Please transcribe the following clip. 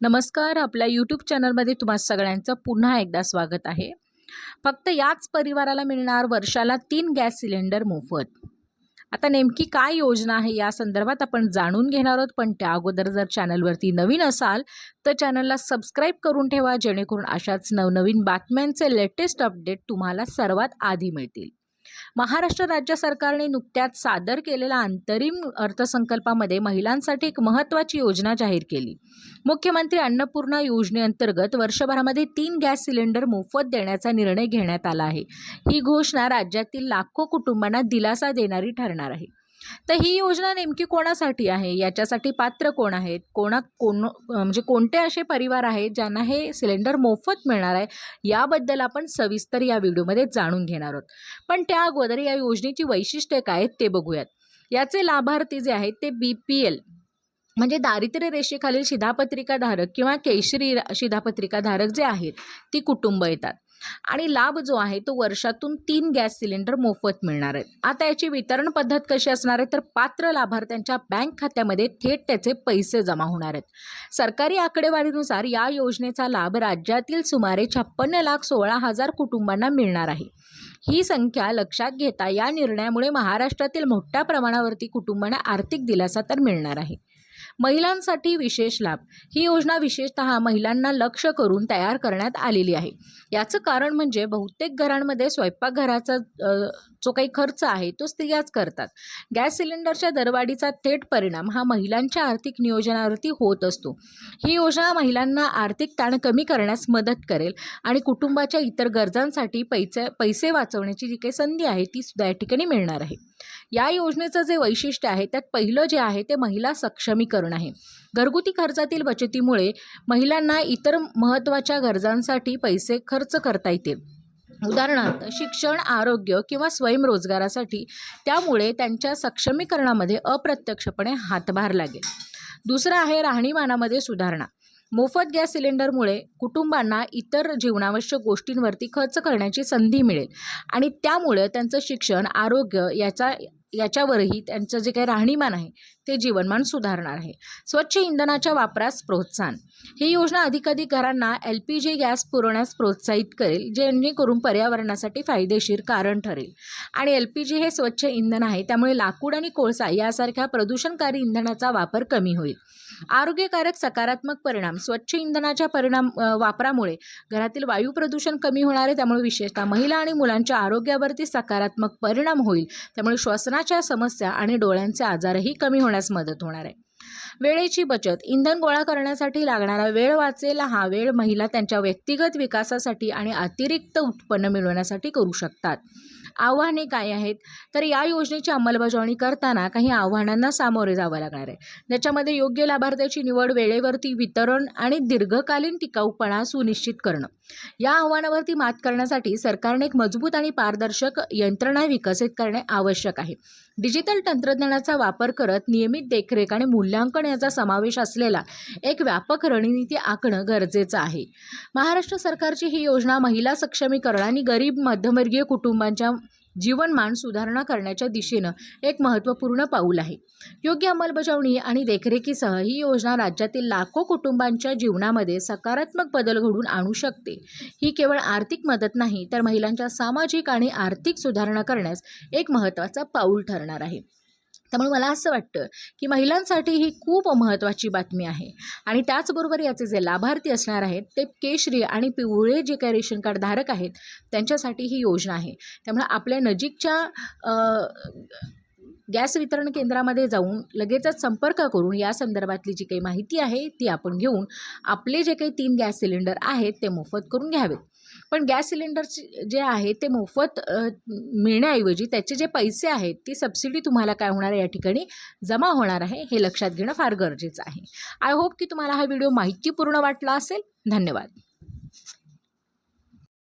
नमस्कार आपल्या यूट्यूब चॅनलमध्ये तुम्हा सगळ्यांचं पुन्हा एकदा स्वागत आहे. फक्त याच परिवाराला मिळणार वर्षाला तीन गॅस सिलेंडर मोफत. आता नेमकी काय योजना आहे या संदर्भात आपण जाणून घेणार आहोत पण त्या अगोदर जर चॅनलवरती नवीन असाल तर चॅनलला सबस्क्राईब करून ठेवा जेणेकरून अशाच नवनवीन बातम्यांचे लेटेस्ट अपडेट तुम्हाला सर्वात आधी मिळतील. महाराष्ट्र राज्य सरकारने नुकत्याच सादर केलेल्या अंतरिम अर्थसंकल्पामध्ये महिलांसाठी एक महत्त्वाची योजना जाहीर केली. मुख्यमंत्री अन्नपूर्णा योजनेअंतर्गत वर्षभरामध्ये तीन गॅस सिलेंडर मोफत देण्याचा निर्णय घेण्यात आला आहे. ही घोषणा राज्यातील लाखो कुटुंबांना दिलासा देणारी ठरणार आहे. तर ही योजना नेमकी कोणासाठी आहे? याच्यासाठी पात्र कोण आहेत? कोणा कोण म्हणजे कोणते असे परिवार आहेत ज्यांना हे सिलेंडर मोफत मिळणार आहे? याबद्दल आपण सविस्तर या व्हिडिओमध्ये जाणून घेणार आहोत. पण त्या अगोदर या योजनेची वैशिष्ट्ये काय आहेत ते बघूयात. याचे लाभार्थी जे आहेत ते बी पी एल म्हणजे दारिद्र्य रेषेखालील शिधापत्रिकाधारक किंवा केशरी शिधापत्रिकाधारक जे आहेत ती कुटुंब येतात. आणि लाभ जो आहे तो वर्षातून तीन गॅस सिलेंडर मोफत मिळणार आहेत. आता याची वितरण पद्धत कशी असणार आहे? तर पात्र लाभार्थ्यांच्या बँक खात्यामध्ये थेट त्याचे पैसे जमा होणार आहेत. सरकारी आकडेवारीनुसार या योजनेचा लाभ राज्यातील सुमारे छप्पन्न लाख सोळा हजार कुटुंबांना मिळणार आहे. ही संख्या लक्षात घेता या निर्णयामुळे महाराष्ट्रातील मोठ्या प्रमाणावरती कुटुंबांना आर्थिक दिलासा तर मिळणार आहे. महिलांसाठी विशेष लाभ. ही योजना विशेषतः महिलांना लक्ष करून तयार करण्यात आलेली आहे. याचं कारण म्हणजे बहुतेक घरांमध्ये स्वयंपाकघराचा जो काही खर्च आहे तो स्त्रियाच करतात. गॅस सिलेंडरच्या दरवाढीचा थेट परिणाम हा महिलांच्या आर्थिक नियोजनावरती होत असतो. ही योजना महिलांना आर्थिक ताण कमी करण्यास मदत करेल आणि कुटुंबाच्या इतर गरजांसाठी पैसे पैसे वाचवण्याची जी काही संधी आहे ती सुद्धा या ठिकाणी मिळणार आहे. या योजनेचं जे वैशिष्ट्य आहे त्यात पहिलं जे आहे ते महिला सक्षमीकरण आहे. घरगुती खर्चातील बचतीमुळे महिलांना इतर महत्त्वाच्या गरजांसाठी पैसे खर्च करता येतील. उदाहरणार्थ शिक्षण आरोग्य किंवा स्वयंरोजगारासाठी त्यामुळे त्यांच्या सक्षमीकरणामध्ये अप्रत्यक्षपणे हातभार लागेल. दुसरं आहे राहणीमानामध्ये सुधारणा. मोफत गॅस सिलेंडरमुळे कुटुंबांना इतर जीवनावश्यक गोष्टींवरती खर्च करण्याची संधी मिळेल आणि त्यामुळे त्यांचं शिक्षण आरोग्य याचा याच्यावरही त्यांचं जे काही राहणीमान आहे ते जीवनमान सुधारणार आहे. स्वच्छ इंधनाच्या वापरास प्रोत्साहन. ही योजना अधिकाधिक घरांना एल पी जी गॅस पुरवण्यास प्रोत्साहित करेल जेणेकरून पर्यावरणासाठी फायदेशीर कारण ठरेल. आणि एल पी जी हे स्वच्छ इंधन आहे त्यामुळे लाकूड आणि कोळसा यासारख्या प्रदूषणकारी इंधनाचा वापर कमी होईल. आरोग्यकारक सकारात्मक परिणाम. स्वच्छ इंधनाच्या परिणाम वापरामुळे घरातील वायू प्रदूषण कमी होणार आहे त्यामुळे विशेषतः महिला आणि मुलांच्या आरोग्यावरती सकारात्मक परिणाम होईल. त्यामुळे श्वसना श्वसनाच्या समस्या आणि डोळ्यांचे आजारही कमी होण्यास मदत होणार आहे. वेळेची बचत इंधन गोळा करण्यासाठी लागणारा वेळ वाचेल हा वेळ महिला त्यांच्या व्यक्तिगत विकासासाठी आणि अतिरिक्त उत्पन्न मिळवण्यासाठी करू शकतात. आव्हाने काय आहेत? तर या योजनेची अंमलबजावणी करताना काही आव्हानांना सामोरे जावं लागणार आहे. ज्याच्यामध्ये योग्य लाभार्थ्याची निवड वेळेवरती वितरण आणि दीर्घकालीन टिकाऊपणा सुनिश्चित करणं. या आव्हानावरती मात करण्यासाठी सरकारने एक मजबूत आणि पारदर्शक यंत्रणा विकसित करणे आवश्यक आहे. डिजिटल तंत्रज्ञानाचा वापर करत नियमित देखरेख आणि मूल्यांकन याचा समावेश असलेला एक व्यापक रणनीती आखणं गरजेचं आहे. महाराष्ट्र सरकारची ही योजना महिला सक्षमीकरण आणि गरीब मध्यमवर्गीय कुटुंबांच्या जीवनमान सुधारणा करण्याच्या दिशेनं एक महत्त्वपूर्ण पाऊल आहे. योग्य अंमलबजावणी आणि देखरेखीसह ही योजना राज्यातील लाखो कुटुंबांच्या जीवनामध्ये सकारात्मक बदल घडवून आणू शकते. ही केवळ आर्थिक मदत नाही तर महिलांच्या सामाजिक आणि आर्थिक सुधारणा करण्यास एक महत्त्वाचा पाऊल ठरणार आहे. त्यामुळे मला असं वाटतं की महिलांसाठी ही खूप महत्त्वाची बातमी आहे. आणि त्याचबरोबर याचे जे लाभार्थी असणार आहेत ते केशरी आणि पिवळे जे काही रेशन कार्ड धारक आहेत त्यांच्यासाठी ही योजना आहे. त्यामुळे आपल्या नजीकच्या गॅस वितरण केंद्रामध्ये जाऊन लगेचच संपर्क करून या संदर्भातली जी काही माहिती आहे ती आपण घेऊन आपले जे काही तीन गॅस सिलेंडर आहेत ते मोफत करून घ्यावेत. पण गॅस सिलेंडरचे जे आहे ते मोफत मिळण्याऐवजी त्याचे जे पैसे आहेत ती सबसिडी तुम्हाला काय होणार आहे या ठिकाणी जमा होणार आहे हे लक्षात घेणं फार गरजेचं आहे. आय होप की तुम्हाला हा व्हिडिओ माहितीपूर्ण वाटला असेल. धन्यवाद.